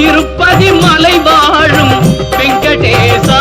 திருப்பதி மலை வாழும் வெங்கடேசா.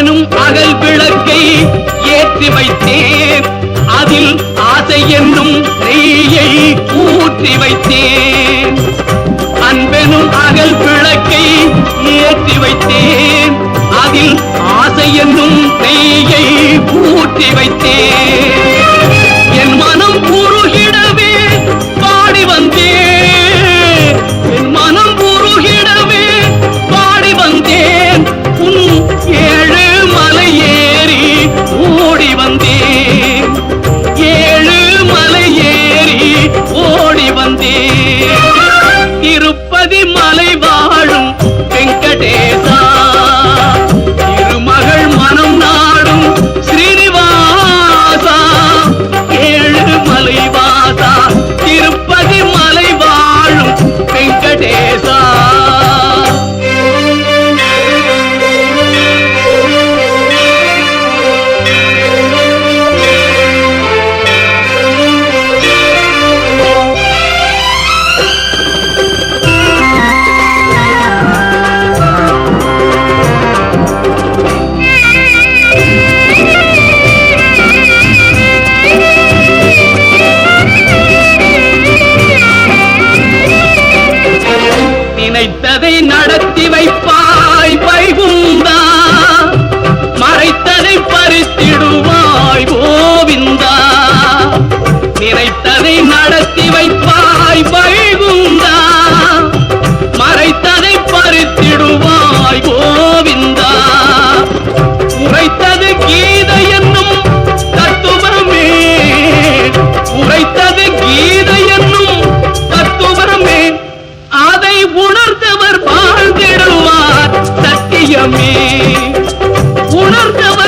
எனும் அகல் விளக்கை ஏற்றி வைத்தேன். அதில் ஆசை என்னும் நெய்யை ஊற்றி வைத்தேன். அன்பெனும் அகல் விளக்கை ஏற்றி வைத்தேன். அதில் ஆசை என்னும் நெய்யை ஊற்றி வைத்தேன். மலை வாழும் வெங்கடேசா. மறைத்ததை நடத்தி வைப்பாய் பைகுந்தா மறைத்ததை பறித்திடுவாய் கோவிந்தா. நினைத்ததை நடத்தி வைப்பாய் பைகுந்தா மறைத்ததை பறித்திடுவாய் கோவிந்தா. உரைத்தது கீதை என்னும் தத்துவமே உரைத்தது கீதை என்னும் தத்துவமே அதை உணர் சத்தியமே உணர்ந்தவர்